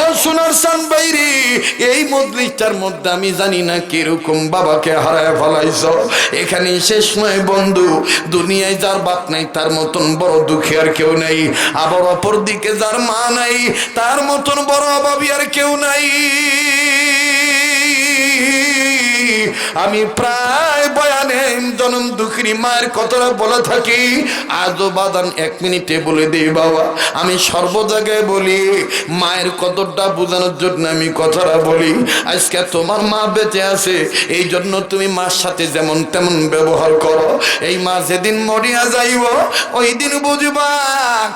ও সোনার সান বাইরি, এই মজলিসটার মধ্যে আমি জানি না কীরকম বাবাকে হারায় ফেলাইছ। এখানে শেষ নয় বন্ধু, দুনিয়ায় যার বাপ নাই, তার মতন বড় দুঃখী আর কেউ নাই। আবার অপর দিকে যার মা নাই, তার মতন বড় অভাবী আর কেউ নাই। আমি প্রায় বয়ানে জনম দুঃখিনী মায়ের কথাটা বলে থাকি। আজও বাদান এক মিনিটে বলে দিই বাবা, আমি সর্ব জায়গায় বলি, মায়ের কতটা বোঝানোর জন্য আমি কথাটা বলি। আজকে তোমার মা বেঁচে আছে, এই জন্য তুমি মার সাথে যেমন তেমন ব্যবহার করো। এই মা যেদিন মরিয়া যাইব ওই দিন বুঝবা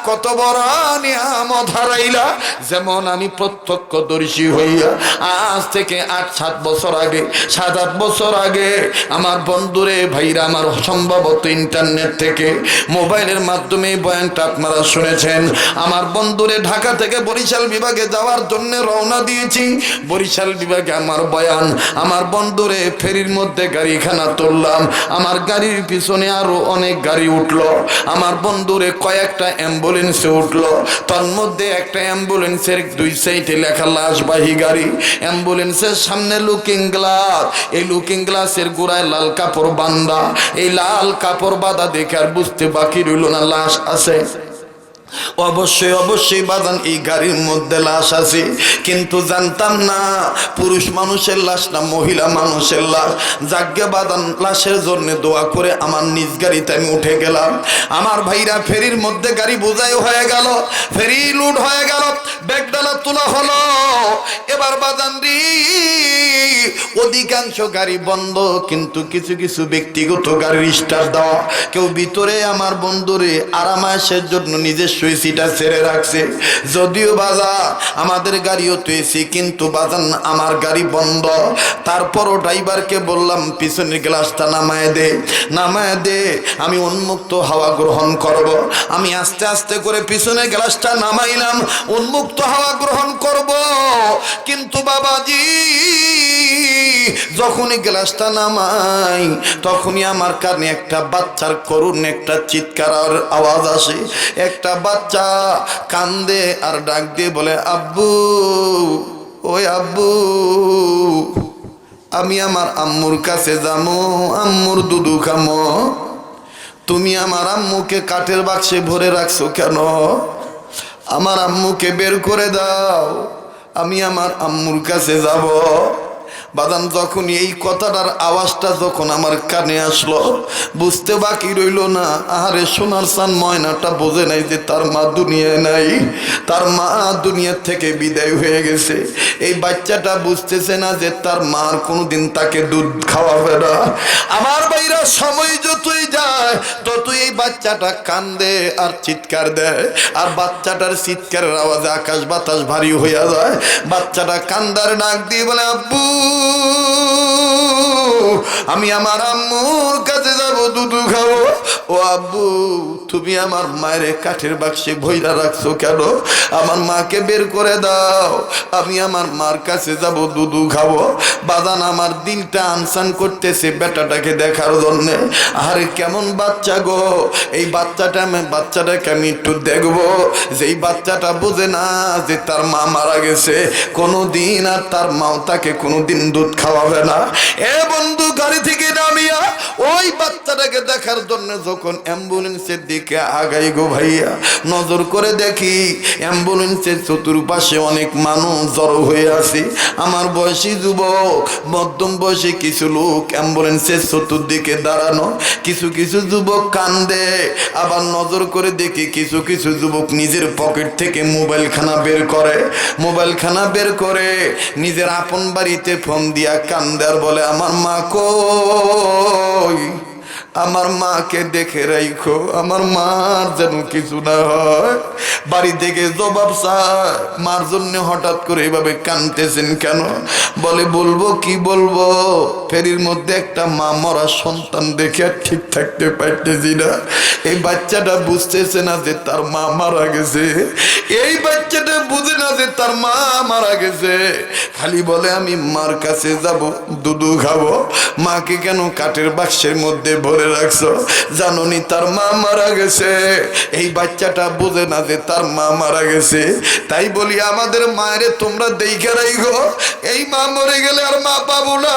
কত বড় নিয়ামত হারাইলা। যেমন আমি প্রত্যক্ষদর্শী হইয়া আজ থেকে আট, সাত বছর আগে, সাত, আট বছর আগে আমার বন্ধুরে, ভাইরা আমার সম্ভবত ইন্টারনেট থেকে মোবাইলের মাধ্যমে বয়ানটা আপনারা শুনেছেন। আমার বন্ধুরে ঢাকা থেকে বরিশাল বিভাগে যাওয়ার জন্য রওনা দিয়েছি। বরিশাল বিভাগে আমার বয়ান, আমার বন্ধুরে ফেরির মধ্যে গাড়িখানা তুললাম। আমার গাড়ির পিছনে আরও অনেক গাড়ি উঠল। আমার বন্ধুরে কয়েকটা অ্যাম্বুলেন্সে উঠল। তার মধ্যে একটা অ্যাম্বুলেন্সের দুই সাইডে লেখা লাশবাহী গাড়ি। অ্যাম্বুলেন্সের সামনে লুকিং গ্লাস এই লুকিং গ্লাসের গোড়ায় লাল কাপড় বান্ধা এই লাল কাপড় বাঁধা দেখে আর বুঝতে বাকি রইল না, লাশ আছে। অবশ্যই অবশ্যই বাদান এই গাড়ির মধ্যে লাশ আছে। কিন্তু জানতাম না, পুরুষ মানুষের লাশ না মহিলা মানুষের লাশ। যাজ্ঞে বাদান লাশের জন্য দোয়া করে আমার নিজ গাড়িতে আমি উঠে গেলাম। আমার ভাইরা ফেরির মধ্যে গাড়ি বোঝাই হয়ে গেল, ফেরি লুট হয়ে গেল ব্যাগডালা তোলা হলো। এবার বাদান রি, অধিকাংশ গাড়ি বন্ধ, কিন্তু কিছু কিছু ব্যক্তিগত গাড়ির স্টার দেওয়া। কেউ ভিতরে, আমার বন্ধুরে আরামায়েশের জন্য নিজস্ব সিটা ছেড়ে রাখছে যদিও বাজা, আমাদের গাড়িও তুয়েছি কিন্তু বাজান, আমার গাড়ি বন্ধ তারপরও ড্রাইভারকে বললাম, পিছনের গ্লাসটা নামায় দে নামায় দে, আমি উন্মুক্ত হাওয়া গ্রহণ করব। আমি আস্তে আস্তে করে পিছনে গ্লাসটা নামাইলাম, উন্মুক্ত হাওয়া গ্রহণ করব। কিন্তু বাবাজি যখনই গ্লাসটা নামাই, তখনই আমার কানে একটা বাচ্চার করুন একটা চিৎকার আওয়াজ আসে। একটা বাচ্চা কান্দে আর ডাক দিয়ে বলে, আব্বু, ওই আব্বু, আমি আমার আম্মুর কাছে যামো আম্মুর দুধু খামো তুমি আমার আম্মুকে কাঠের বাক্সে ভরে রাখছো কেন? আমার আম্মুকে বের করে দাও, আমি আমার আম্মুর কাছে যাব। বাদান যখন এই কথাটার আওয়াজটা যখন আমার কানে আসলো, বুঝতে বাকি রইল না। আহারে সোনার সান ময়নাটা বোঝে নাই যে তার মা দুনিয়ায় নাই। তার মা দুনিয়ার থেকে বিদায় হয়ে গেছে। এই বাচ্চাটা বুঝতেছে না যে তার মার কোনোদিন তাকে দুধ খাওয়াবে না। আমার বাইরা সময় যতই যায়, ততই এই বাচ্চাটা কান্দে আর চিৎকার দেয়। আর বাচ্চাটার চিৎকারের আওয়াজে আকাশ বাতাস ভারী হইয়া যায়। বাচ্চাটা কান্দার ডাক দিয়ে বলে, আব্বু আমি আমার আম্মুর কাছে যাব, দুধু খাব। ও আব্বু, তুমি আমার মায়ের কাঠের বাক্সে ভইরা রাখছো কেন? আমার মাকে বের করে দাও। আমি আমার মার কাছে যাব, দুধু খাব। বাদান আমার দিলটা আনসান করতেছে বেটাটাকে দেখার জন্যে। আরে কেমন বাচ্চা গো, এই বাচ্চাটা আমি বাচ্চাটাকে আমি একটু দেখব। যেই বাচ্চাটা বোঝে না যে তার মা মারা গেছে কোনো দিন আর তার মাও তাকে কোনো দিন দুধ খাওয়াবে না। এ বন্ধু গাড়ি বাচ্চাটাকে দেখার জন্য যখন অ্যাম্বুলেন্সের দিকে আগাই গো ভাইয়া, নজর করে দেখি অ্যাম্বুলেন্সের চতুর্পাশে অনেক মানুষ জড়ো হয়ে আছে। আমার বয়সী যুবক, মধ্যম বয়সী কিছু লোক অ্যাম্বুলেন্সের চতুর্দিকে দাঁড়ানো, কিছু কিছু যুবক কান্দে। আবার নজর করে দেখি কিছু কিছু যুবক নিজের পকেট থেকে মোবাইল খানা বের করে। মোবাইল খানা বের করে, নিজের আপন বাড়িতে ফোন দিয়া কান্দার বলে, আমার মা কই? আমার মাকে দেখে রাইখো, আমার মার যেন কিছু না হয়। বাড়ি থেকে জবাব চায় মার জন্য হঠাৎ করে এভাবে কানতেছেন কেন? বলে, বলব কি বলব? ফেরির মধ্যে একটা মা মরা সন্তান দেখে আর ঠিক থাকতে পারতেছি না। এই বাচ্চাটা বুঝতেছে না যে তার মা মারা গেছে। এই বাচ্চাটা বুঝে না যে তার মা মারা গেছে। খালি বলে, আমি মার কাছে যাব, দুধু খাব। মাকে কেন কাঠের বাক্সের মধ্যে ভরে রাখছো? জাননি তার মা মারা গেছে। এই বাচ্চাটা বোঝে না যে তার মা মারা গেছে। তাই বলি, আমাদের মায়েরে তোমরা দেখে রাইগো। এই মা মরে গেলে আর মা পাবো না।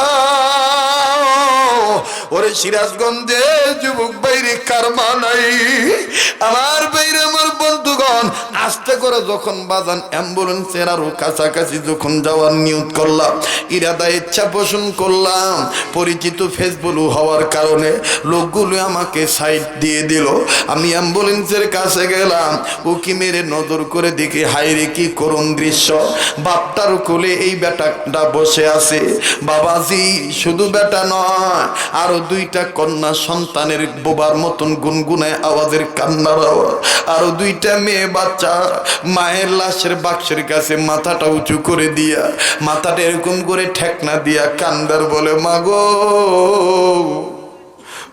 ওরে সিরাজগঞ্জে যুবক বাইরে কার মা নাই? আমার বাইরে আমার বন্ধুগণ, আস্তে করে যখন বাজান অ্যাম্বুলেন্সের আরও কাছাকাছি যখন যাওয়ার নিয়ত করলাম ইরাদা ইচ্ছা পোষণ করলাম, পরিচিত ফেসবুক হওয়ার কারণে লোকগুলো আমাকে সাইড দিয়ে দিল। আমি অ্যাম্বুলেন্সের কাছে গেলাম। উকি মেরে নজর করে দেখি হাইরে কি করুন দৃশ্য। বাপটার কোলে এই বেটাটা বসে আছে। বাবাজি, শুধু বেটা নয়, আরও দুইটা কন্যা সন্তানের বোবার মতন গুনগুনায় আওয়াজের কান্নার আওয়াজ। আরও দুইটা মেয়ে বাচ্চা, মায়ের লাশের বাক্সের কাছে মাথাটা উঁচু করে দিয়া, মাথাটা এরকম করে ঠেকনা দিয়া কান্দার বলে, মাগো!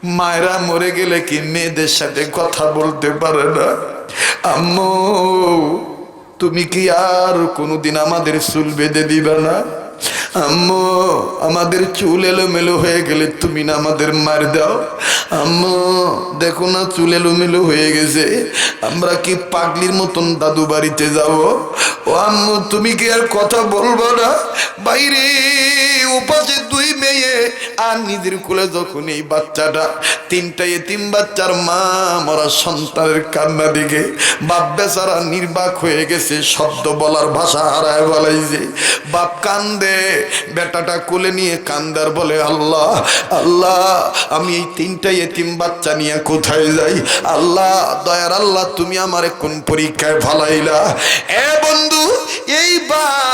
মায়েরা মরে গেলে কি মেয়েদের সাথে কথা বলতে পারে না? আম্মু, তুমি কি আর কোনোদিন আমাদের চুল বেঁধে দিবে না? আম্মু, আমাদের চুল এলোমেলো হয়ে গেলে তুমি না আমাদের মার দাও। আম্মু, দেখো না চুল এলোমেলো হয়ে গেছে। আমরা কি পাগলির মতন দাদু বাড়িতে যাব? ও আম্মু, তুমি কি আর কথা বলব না? বাইরে, উপাসে দুই মেয়ে আর নিজের কোলে যখন এই বাচ্চাটা, তিনটা তিন বাচ্চার মা, মরা সন্তানের কান্না দিকে বাপ বেচারা নির্বাক হয়ে গেছে, শব্দ বলার ভাষা হারায় বলাইছে বাপ কান্দে বেটাটা কোলে নিয়ে কান্দার বলে, আল্লাহ আল্লাহ, আমি এই তিনটা এতিম বাচ্চা নিয়ে কোথায় যাই? আল্লাহ, দয়ার আল্লাহ, তুমি আমার কোন পরীক্ষায় ভালাইলা এ বন্ধু, এই বাপ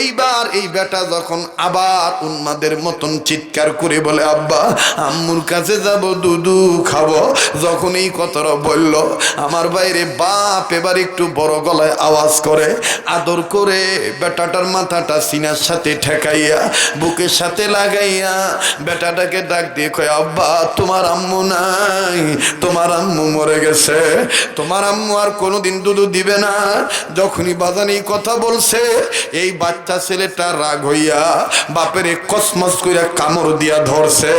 এইবার এই বেটা যখন আবার উন্মাদের মতন চিৎকার করে বলে, আব্বা, আম্মুর কাছে যাব, দুধু খাব। যখন এই কথাটা বলল, আমার বাইরে বাপ এবার একটু বড় গলায় আওয়াজ করে, আদর করে বেটাটার মাথাটা সিনার সাথে ঠেকাইয়া, বুকের সাথে লাগাইয়া বেটাটাকে ডাক দিয়ে কয়, আব্বা, তোমার আম্মু নাই, তোমার আম্মু মরে গেছে। তোমার আম্মু আর কোনোদিন দুধু দিবে না। যখনই বাজানি কথা বলছে, এই বাচ্চা ছেলেটা রাগ হইয়া বাপের কসমস কইরা কামড় দিয়া ধরছে।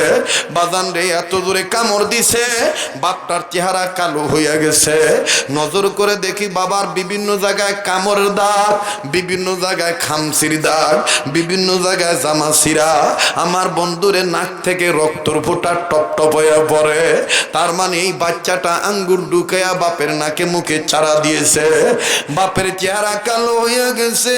বাজান রে, এত দূরে কামড় দিছে, বাপটার চেহারা কালো হইয়া গেছে। নজর করে দেখি বাবার বিভিন্ন জায়গায় কামড়ের দাগ, বিভিন্ন জায়গায় খামসির দাগ, বিভিন্ন জায়গায় জামা সিরা আমার বন্ধুরে নাক থেকে রক্তর ফোঁটা টপ টপ হয়ে পড়ে। তার মানে এই বাচ্চাটা আঙ্গুর ঢুকাইয়া বাপের নাকে মুখে চারা দিয়েছে। বাপের চেহারা কালো হয়ে গেছে।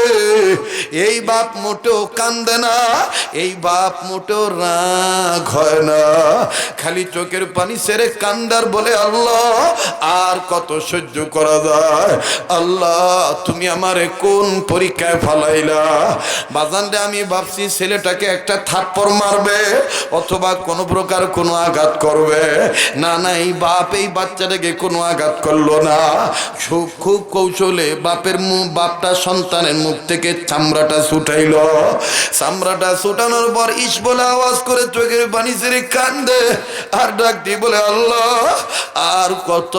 এই বাপ মোটেও কান্দে না, এই বাপ মোটেও রাগ হয় না। খালি চোখের পানি সেরে কান্দার বলে, আল্লাহ, আর কত সহ্য করা যায়? আল্লাহ, তুমি আমারে কোন পরীক্ষায় ফালাইলা? বাজানরে আমি ভাবছি ছেলেটাকে একটা থাপ্পড় মারবে, অথবা কোনো প্রকার কোনো আঘাত করবে। না না, এই বাপ এই বাচ্চাটাকে কোনো আঘাত করল না। খুব কৌশলে বাপের মুখ বাপটা সন্তানের মুখ থেকে চামড়াটা ছুটাইল। চামড়াটা ছুটানোর পর ইস বলে আওয়াজ করে চোখের পানি ছেড়ে কান্দে আর ডাক দিয়ে বলে, আল্লাহ, আর কত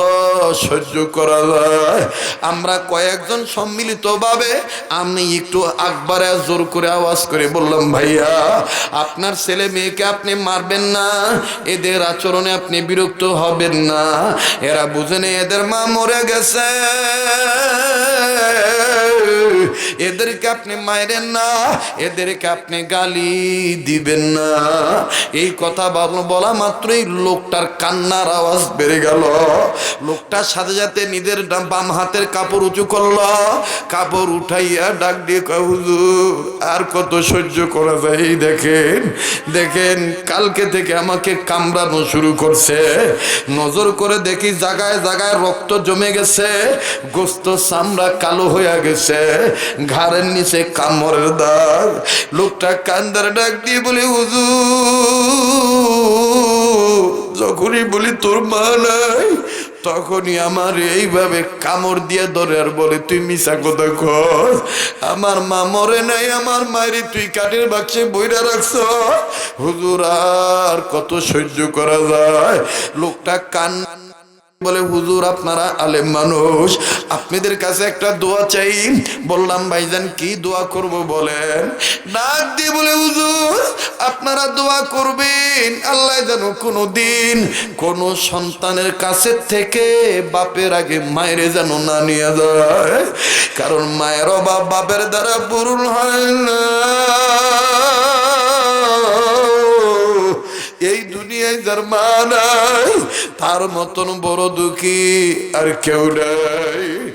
সহ্য করা যায়? আমরা কয়েকজন সম্মিলিত ভাবে আমি একটু আকবারে জোর করে আওয়াজ করে বললাম, ভাইয়া, আপনার ছেলে মেয়েকে আপনি মারবেন না, এদের আচরণে আপনি বিরক্ত হবেন না, এরা বুঝেন এদের মা মরে গেছে। এদেরকে আপনি মায়েরেন না, এদেরকে আপনি গালি দিবেন না। এই কথা বল- মাত্রই লোকটার কান্নার আওয়াজ বেড়ে গেল। লোকটার সাথে সাথে নিজের বাম হাতের কাপড় উঁচু করল। কাপড় উঠাইয়া ডাক দিয়ে হুজুর, আর কত সহ্য করা যায়? দেখেন দেখেন, কালকে থেকে আমাকে কামড়ানো শুরু করছে। নজর করে দেখি জায়গায় জায়গায় রক্ত জমে গেছে, গোস্ত চামড়া কালো হয়ে গেছে। ঘাড়ের নিচে কামড়ের দাগ। লোকটা কান্দার ডাক দিয়ে বলে, হুজুর, যখনই বলি তোর মা নাই, তখনই আমার এইভাবে কামড় দিয়ে ধরে আর বলে, তুই মিশা কথা কর আমার মা মরে নাই, আমার মায়ের তুই কাঠের বাক্সে বইরা রাখছ। হুজুর, আর কত সহ্য করা যায়? লোকটা কান বলে, হুজুর, আপনারা আলেম মানুষ। আপনাদের কাছে একটা দোয়া চাই। বললাম, ভাইজান, কি দোয়া করব বলেন? ডাক দিয়ে বলে, হুজুর, আপনারা দোয়া করবেন। আল্লাহ যেন কোনো দিন কোনো সন্তানের কাছে থেকে বাপের আগে মায়ের যেন না নিয়ে যায়। কারণ মায়ের অভাব বাপের দ্বারা পূরণ হয় না। এই নাই তার মতন বড় দুঃখী আর কেউ নাই।